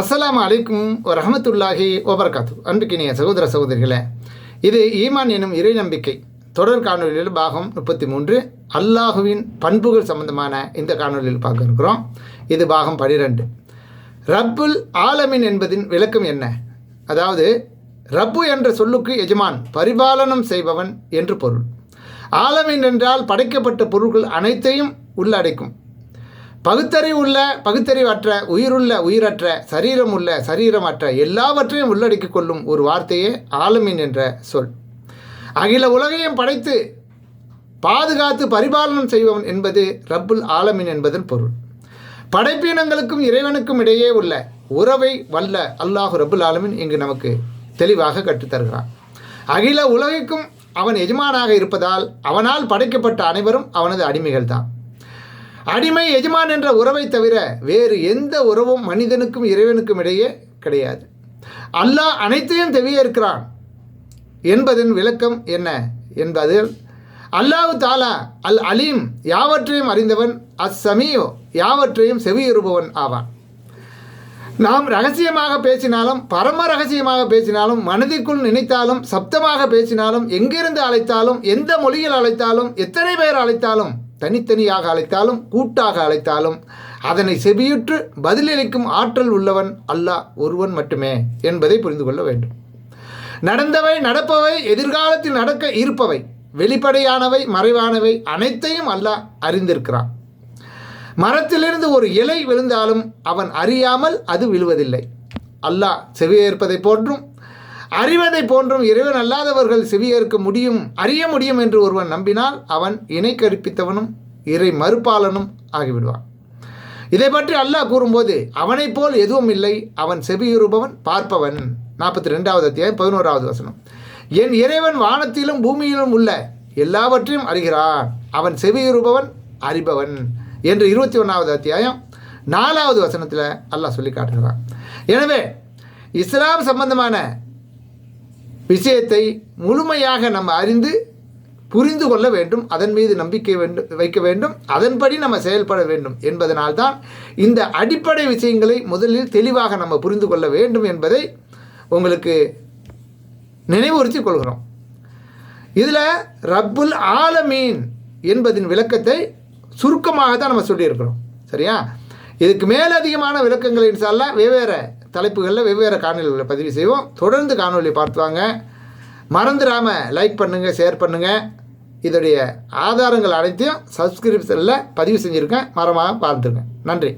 அஸ்லாம் அலைக்கும் ரஹமத்துல்லாஹி வபரகாத்து. அன்புக்கினிய சகோதர சகோதரிகளே இது ஈமான் எனும் இறை நம்பிக்கை. தொடர் காணொலியில் பாகம் முப்பத்தி மூன்று அல்லாஹுவின் பண்புகள் சம்பந்தமான இந்த காணொலியில் பார்க்க இருக்கிறோம். இது பாகம் பனிரெண்டு. ரப்புல் ஆலமின் என்பதின் விளக்கம் என்ன? அதாவது ரப்பு என்ற சொல்லுக்கு எஜமான் பரிபாலனம் செய்பவன் என்று பொருள். ஆலமின் என்றால் படைக்கப்பட்ட பொருட்கள் அனைத்தையும் உள்ளடக்கும். பகுத்தறிவு உள்ள பகுத்தறிவற்ற உயிருள்ள உயிரற்ற சரீரம் உள்ள சரீரமற்ற எல்லாவற்றையும் உள்ளடக்கிக் கொள்ளும் ஒரு வார்த்தையே ஆளுமின் என்ற சொல். அகில உலகையும் படைத்து பாதுகாத்து பரிபாலனம் செய்பவன் என்பது ரப்புல் ஆலமின் என்பதன் பொருள். படைப்பினங்களுக்கும் இறைவனுக்கும் இடையே உள்ள உறவை வல்ல அல்லாஹு ரப்புல் ஆலமின் இங்கு நமக்கு தெளிவாக கற்றுத்தருகிறான் அகில உலகிற்கும் அவன் எஜமானாக இருப்பதால் அவனால் படைக்கப்பட்ட அனைவரும் அவனது அடிமைகள் தான் அடிமை எஜமான் என்ற உறவை தவிர வேறு எந்த உறவும் மனிதனுக்கும் இறைவனுக்கும் இடையே கிடையாது. அல்லாஹ் அனைத்தையும் தெவிய இருக்கிறான் என்பதன் விளக்கம் என்ன என்பது அல்லாஹு தாலா அல் அலீம் யாவற்றையும் அறிந்தவன் அஸ் சமியோ யாவற்றையும் செவியுறுபவன் ஆவான். நாம் ரகசியமாக பேசினாலும் பரம ரகசியமாக பேசினாலும் மனதிற்குள் நினைத்தாலும் சப்தமாக பேசினாலும் எங்கிருந்து அழைத்தாலும் எந்த மொழியில் அழைத்தாலும் எத்தனை பேர் அழைத்தாலும் தனித்தனியாக அழைத்தாலும் கூட்டாக அழைத்தாலும் அதனை செவியுற்று பதிலளிக்கும் ஆற்றல் உள்ளவன் அல்லாஹ் ஒருவன் மட்டுமே என்பதை புரிந்து கொள்ள வேண்டும். நடந்தவை நடப்பவை எதிர்காலத்தில் நடக்க இருப்பவை வெளிப்படையானவை மறைவானவை அனைத்தையும் அல்லாஹ் அறிந்திருக்கிறான். மரத்திலிருந்து ஒரு இலை விழுந்தாலும் அவன் அறியாமல் அது விழுவதில்லை. அல்லாஹ் செவியேற்பதை போன்றும் அறிவதை போன்றும் இறைவன் அல்லாதவர்கள் செவியேற்க முடியும் அறிய முடியும் என்று ஒருவன் நம்பினால் அவன் இணை கற்பித்தவனும் இறை மறுப்பாளனும் ஆகிவிடுவான். இதை பற்றி அல்லாஹ் கூறும்போது அவனைப் போல் எதுவும் இல்லை அவன் செவியுறுபவன் பார்ப்பவன். நாற்பத்தி ரெண்டாவது அத்தியாயம் பதினோராவது வசனம். என் இறைவன் வானத்திலும் பூமியிலும் உள்ள எல்லாவற்றையும் அறிகிறான். அவன் செவியுறுபவன் அறிபவன் என்று இருபத்தி ஒன்றாவது அத்தியாயம் நாலாவது வசனத்தில் அல்லாஹ் சொல்லி காட்டுகிறான். எனவே இஸ்லாம் சம்பந்தமான விஷயத்தை முழுமையாக நம்ம அறிந்து புரிந்து கொள்ள வேண்டும் அதன் மீது நம்பிக்கை வேண்டும் வைக்க வேண்டும் அதன்படி நம்ம செயல்பட வேண்டும் என்பதனால்தான் இந்த அடிப்படை விஷயங்களை முதலில் தெளிவாக நம்ம புரிந்து கொள்ள வேண்டும் என்பதை உங்களுக்கு நினைவுறுத்தி கொள்கிறோம். இதில் ரப்புல் ஆலமீன் என்பதின் விளக்கத்தை சுருக்கமாக தான் நம்ம சொல்லியிருக்கிறோம். சரியா? இதுக்கு மேலதிகமான விளக்கங்களை இன்ஷால்லா வெவ்வேறு தலைப்புகளில் வெவ்வேறு காணொலிகளை பதிவு செய்வோம். தொடர்ந்து காணொலி பார்த்துவாங்க மறந்துடாமல் லைக் பண்ணுங்கள் ஷேர் பண்ணுங்கள் இதோடைய ஆதாரங்கள் அனைத்தையும் சப்ஸ்கிரிப்ஷனில் பதிவு செஞ்சுருக்கேன். மரமாக பார்த்துருங்க. நன்றி.